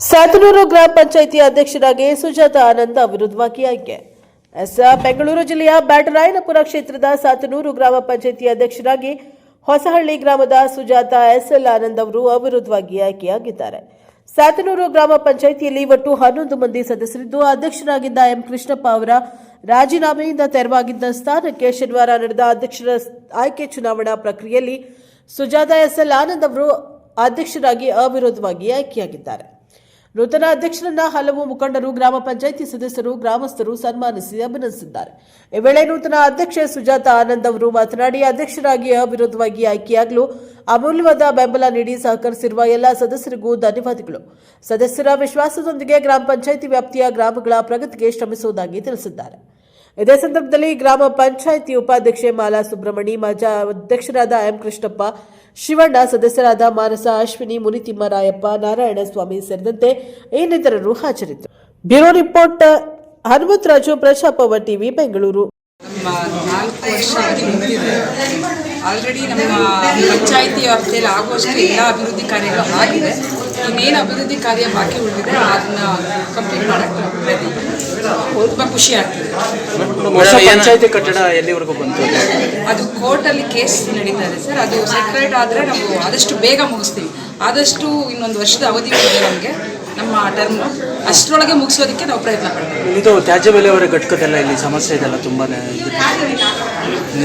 ಸಾತನೂರು ಗ್ರಾಮ ಪಂಚಾಯಿತಿ ಅಧ್ಯಕ್ಷರಾಗಿ ಸುಜಾತ ಆನಂದ್ ಅವಿರುದ್ಧವಾಗಿ ಆಯ್ಕೆ ಎಸ್, ಬೆಂಗಳೂರು ಜಿಲ್ಲೆಯ ಬ್ಯಾಟರಾಯನಪುರ ಕ್ಷೇತ್ರದ ಸಾತನೂರು ಗ್ರಾಮ ಪಂಚಾಯಿತಿ ಅಧ್ಯಕ್ಷರಾಗಿ ಹೊಸಹಳ್ಳಿ ಗ್ರಾಮದ ಸುಜಾತ ಎಸ್ಎಲ್ ಆನಂದ್ ಅವರು ಅವಿರೋಧವಾಗಿ ಆಯ್ಕೆಯಾಗಿದ್ದಾರೆ ಸಾತನೂರು ಗ್ರಾಮ ಪಂಚಾಯಿತಿಯಲ್ಲಿ ಒಟ್ಟು ಹನ್ನೊಂದು ಮಂದಿ ಸದಸ್ಯರಿದ್ದು, ಅಧ್ಯಕ್ಷರಾಗಿದ್ದ ಎಂ ಕೃಷ್ಣಪ್ಪ ಅವರ ರಾಜೀನಾಮೆಯಿಂದ ತೆರವಾಗಿದ್ದ ಸ್ಥಾನಕ್ಕೆ ಶನಿವಾರ ನಡೆದ ಅಧ್ಯಕ್ಷರ ಆಯ್ಕೆ ಚುನಾವಣಾ ಪ್ರಕ್ರಿಯೆಯಲ್ಲಿ ಸುಜಾತ ಎಸ್ಎಲ್ ಆನಂದ್ ಅವರು ಅಧ್ಯಕ್ಷರಾಗಿ ಅವಿರೋಧವಾಗಿ ಆಯ್ಕೆಯಾಗಿದ್ದಾರೆ. ನೂತನ ಅಧ್ಯಕ್ಷರನ್ನ ಹಲವು ಮುಖಂಡರು, ಗ್ರಾಮ ಪಂಚಾಯಿತಿ ಸದಸ್ಯರು, ಗ್ರಾಮಸ್ಥರು ಸನ್ಮಾನಿಸಿ ಅಭಿನಂದಿಸಿದ್ದಾರೆ. ಈ ವೇಳೆ ನೂತನ ಅಧ್ಯಕ್ಷೆ ಸುಜಾತ ಆನಂದ್ ಅವರು ಮಾತನಾಡಿ, ಅಧ್ಯಕ್ಷರಾಗಿ ಅವಿರೋಧವಾಗಿ ಆಯ್ಕೆಯಾಗಲು ಅಮೂಲ್ಯವಾದ ಬೆಂಬಲ ನೀಡಿ ಸಹಕರಿಸಿರುವ ಎಲ್ಲ ಸದಸ್ಯರಿಗೂ ಧನ್ಯವಾದಗಳು. ಸದಸ್ಯರ ವಿಶ್ವಾಸದೊಂದಿಗೆ ಗ್ರಾಮ ಪಂಚಾಯಿತಿ ವ್ಯಾಪ್ತಿಯ ಗ್ರಾಮಗಳ ಪ್ರಗತಿಗೆ ಶ್ರಮಿಸುವುದಾಗಿ ತಿಳಿಸಿದ್ದಾರೆ. ಇದೇ ಸಂದರ್ಭದಲ್ಲಿ ಗ್ರಾಮ ಪಂಚಾಯಿತಿ ಉಪಾಧ್ಯಕ್ಷೆ ಮಾಲಾ ಸುಬ್ರಹ್ಮಣಿ ಮಾಜ ಅಧ್ಯಕ್ಷರಾದ ಎಂ ಕೃಷ್ಣಪ್ಪ, ಶಿವಣ್ಣ, ಸದಸ್ಯರಾದ ಮಾನಸ ಅಶ್ವಿನಿ ಮುನಿತಿಮ್ಮರಾಯಪ್ಪ ನಾರಾಯಣಸ್ವಾಮಿ ಸೇರಿದಂತೆ ಇನ್ನಿತರರು ಹಾಜರಿದ್ದರು. ಬ್ಯೂರೋ ರಿಪೋರ್ಟ್ ಹನುಮಂತರಾಜು ಪ್ರಜಾಪವ ಟಿವಿ ಬೆಂಗಳೂರು. ಆಲ್ರೆಡಿ ನಮ್ಮ ಪಂಚಾಯಿತಿ ವ್ಯಾಪ್ತಿಯಲ್ಲಿ ಆಗುವಷ್ಟು ಎಲ್ಲ ಅಭಿವೃದ್ಧಿ ಕಾರ್ಯಗಳು ಆಗಿದೆ. ಇನ್ನೇನು ಅಭಿವೃದ್ಧಿ ಕಾರ್ಯ ಬಾಕಿ ಉಳಿದಿದೆ ಅದನ್ನ ಕಂಪ್ಲೀಟ್ ಮಾಡಕ್ಕೆ ತುಂಬಾ ತುಂಬ ಖುಷಿ ಆಗ್ತದೆ. ಪಂಚಾಯತಿ ಕಟ್ಟಡ ಎಲ್ಲಿವರೆಗೂ ಬಂತು? ಅದು ಕೋರ್ಟಲ್ಲಿ ಕೇಸ್ ನಡೀತಾ ಇದೆ ಸರ್. ಅದು ಸೆಕ್ರೆಟ್ ಆದರೆ ನಾವು ಆದಷ್ಟು ಬೇಗ ಮುಗಿಸ್ತೀವಿ. ಆದಷ್ಟು ಇನ್ನೊಂದು ವರ್ಷದ ಅವಧಿ ಇದೆ ನಮಗೆ ನಮ್ಮ ಟರ್ಮ್ ಅಷ್ಟರೊಳಗೆ ಮುಗಿಸೋದಕ್ಕೆ ನಾವು ಪ್ರಯತ್ನ ಪಡ್ತೀವಿ. ಇದು ತ್ಯಾಜ್ಯ ಬೆಲೆಯವರ ಘಟಕದೆಲ್ಲ ಇಲ್ಲಿ ಸಮಸ್ಯೆ ಇದೆಲ್ಲ ತುಂಬಾನೇ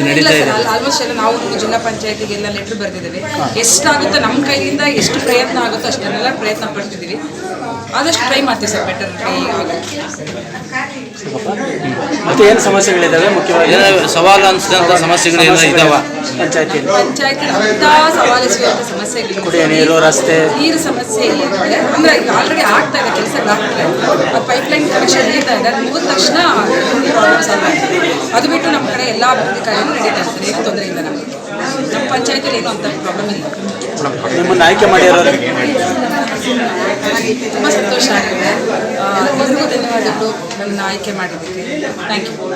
ನಡೀತಾ ಇದೆ ಆಲ್ಮೋಸ್ಟ್ ಎಲ್ಲ ನಾವು ಜಿಲ್ಲಾ ಪಂಚಾಯತಿಗೆಲ್ಲ ಲೆಟರ್ ಬರೆದಿದ್ದೇವೆ ಎಷ್ಟಾಗುತ್ತೋ ನಮ್ಮ ಕೈಯಿಂದ ಎಷ್ಟು ಪ್ರಯತ್ನ ಆಗುತ್ತೋ ಅಷ್ಟನ್ನೆಲ್ಲ ಪ್ರಯತ್ನ ಪಡ್ತಿದ್ದೀವಿ. ಆದಷ್ಟು ಟ್ರೈ ಮಾಡ್ತೀವಿ ಸರ್ ಬೆಟರ್ ಮತ್ತೆ ಏನು ಸಮಸ್ಯೆಗಳಿದಾವೆ? ಮುಖ್ಯವಾಗಿ ಏನಾದ್ರು ಸವಾಲು ಅನ್ಸಿದಂಥ ಸಮಸ್ಯೆಗಳು ಏನೋ ಇದಾವ? ಪಂಚಾಯತಿ. ಪಂಚಾಯತಿ ಅಂತ ಸವಾಲಿಸುವಂಥ ಸಮಸ್ಯೆಗಳು ಕುಡಿಯೋ ನೀರು ರಸ್ತೆ. ನೀರು ಸಮಸ್ಯೆ ಇದೆ ಅಂದ್ರೆ ಈಗ ಆಲ್ರೆಡಿ ಆಗ್ತಾ ಇದೆ ಕೆಲಸ ಆ ಪೈಪ್ಲೈನ್ ಕನೆಕ್ಷನ್ ನಡೀತಾ ಇದೆ. ಅದು ಮುಗಿದ ತಕ್ಷಣ ಅದು ಬಿಟ್ಟು ನಮ್ಮ ಕಡೆ ಎಲ್ಲ ಅಭಿವೃದ್ಧಿ ನಡೀತಾ ಏನು ತೊಂದರೆ ಇಲ್ಲ ನಮಗೆ. ನಮ್ಮ ಪಂಚಾಯತಿಯಲ್ಲಿ ಏನೂ ಅಂತ ಪ್ರಾಬ್ಲಮ್ ಇಲ್ಲ. ನಿಮ್ಮನ್ನು ಆಯ್ಕೆ ಮಾಡಿರೋರು ತುಂಬ ಸಂತೋಷ ಆಗಿದೆ. ಎಲ್ರಿಗೂ ಧನ್ಯವಾದಗಳು ನನ್ನ ಆಯ್ಕೆ ಮಾಡಿದ್ದಕ್ಕೆ. ಥ್ಯಾಂಕ್ ಯು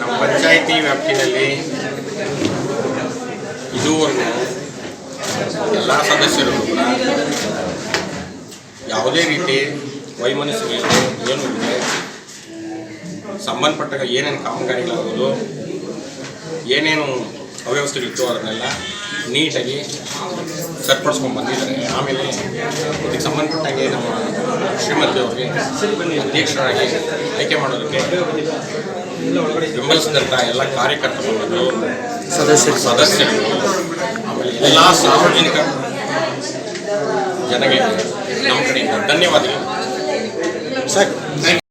ನಮ್ಮ ಪಂಚಾಯಿತಿ ವ್ಯಾಪ್ತಿಯಲ್ಲಿ ಇದುವರೆಗೂ ಎಲ್ಲ ಸದಸ್ಯರು ಕೂಡ ಯಾವುದೇ ರೀತಿ ವೈಮನಸ್ಸುಗಳು ಏನು ಇದೆ? ಸಂಬಂಧಪಟ್ಟ ಏನೇನು ಕಾಮಗಾರಿಗಳಾಗೋದು ಏನೇನು ಅವ್ಯವಸ್ಥೆಗಳಿತ್ತು ಅದನ್ನೆಲ್ಲ ನೀಟಾಗಿ ಸರಿಪಡಿಸ್ಕೊಂಡು ಬಂದಿದ್ದಾರೆ. ಆಮೇಲೆ ಇದಕ್ಕೆ ಸಂಬಂಧಪಟ್ಟಾಗೆ ನಮ್ಮ ಶ್ರೀಮತಿ ಅವರಿಗೆ ಅಧ್ಯಕ್ಷರಾಗಿ ಆಯ್ಕೆ ಮಾಡೋದಕ್ಕೆ ಬೆಂಬಲಿಸಿದಂಥ ಎಲ್ಲ ಕಾರ್ಯಕರ್ತರು ಸದಸ್ಯರು. ಸದಸ್ಯರು. ಆಮೇಲೆ ಎಲ್ಲ ಸಾರ್ವಜನಿಕ ಜನಗಳಿಗೆ ನಮ್ಮ ಕಡೆಯಿಂದ ಧನ್ಯವಾದಗಳು. ಸರ್